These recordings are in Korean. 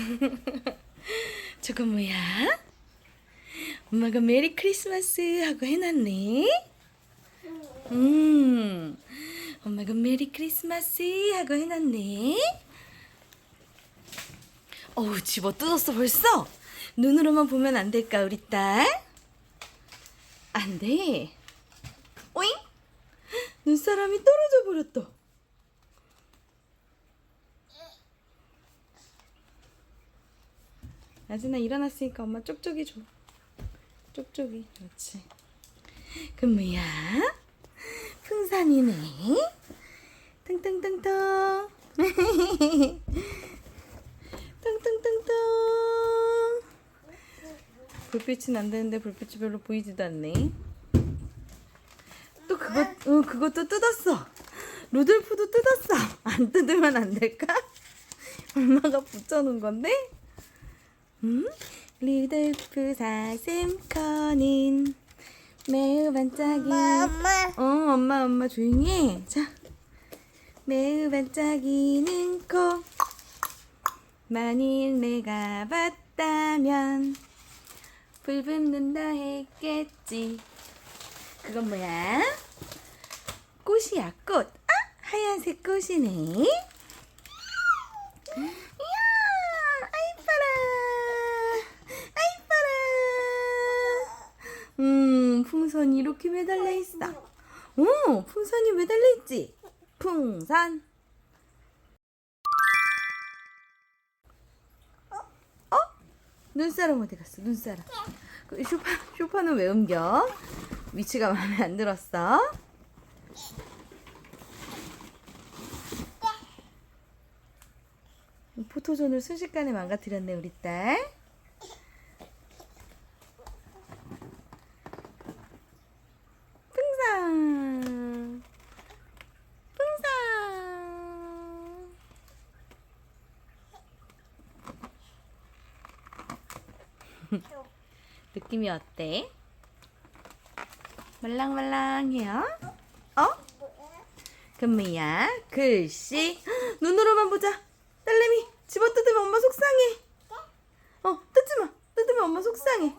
그건 뭐야? 엄마가 메리 크리스마스 하고 해놨네. 음, 엄마가 메리 크리스마스 하고 해놨네. 어우, 집어 뜯었어 벌써? 눈으로만 보면 안 될까 우리 딸? 안 돼. 오잉? 눈사람이 떨어져 버렸다. 아진아 일어났으니까 엄마 쪽쪽이 줘. 쪽쪽이. 그렇지. 그 뭐야? 풍선이네. 뚱뚱뚱뚱. 뚱뚱뚱뚱. 불빛은 안 되는데 불빛이 별로 보이지도 않네. 또 그것, 어, 그것도 뜯었어. 루돌프도 뜯었어. 안 뜯으면 안 될까? 엄마가 붙여놓은 건데? 음? 루돌프 사슴커는 매우 반짝이. 엄마. 어, 엄마, 엄마 조용히 해. 자. 매우 반짝이는 코. 만일 내가 봤다면 불 붙는다 했겠지. 그건 뭐야? 꽃이야, 꽃. 아, 하얀색 꽃이네. 이야, 아이뻐라. 아이뻐라. 음, 풍선이 이렇게 매달려 있어. 오, 풍선이 매달려 있지? 풍선. 어? 눈사람 어디 갔어? 눈사람. 그 쇼파, 쇼파는 왜 옮겨? 위치가 마음에 안 들었어? 포토존을 순식간에 망가뜨렸네 우리 딸. 풍선. 풍선. 느낌이 어때? 말랑말랑해요? 어? 금미야 글씨 눈으로만 보자 딸내미 집어뜯으면 엄마 속상해 어 뜯지마 뜯으면 엄마 속상해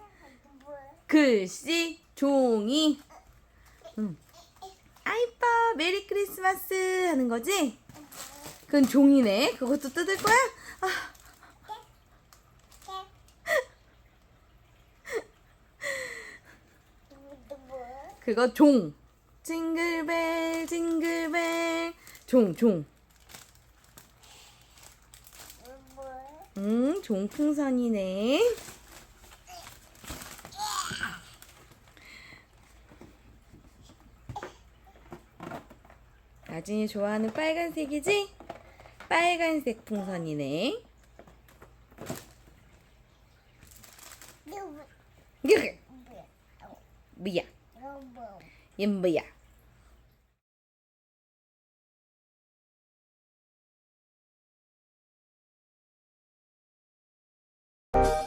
글씨 종이 응. 아이뻐 메리 크리스마스 하는 거지? 그건 종이네 그것도 뜯을 거야? 아, 그거 종 징글벨 징글벨 종 종 응, 종풍선이네. 나진이 좋아하는 빨간색이지? 빨간색 풍선이네. 뭐야? im bìa you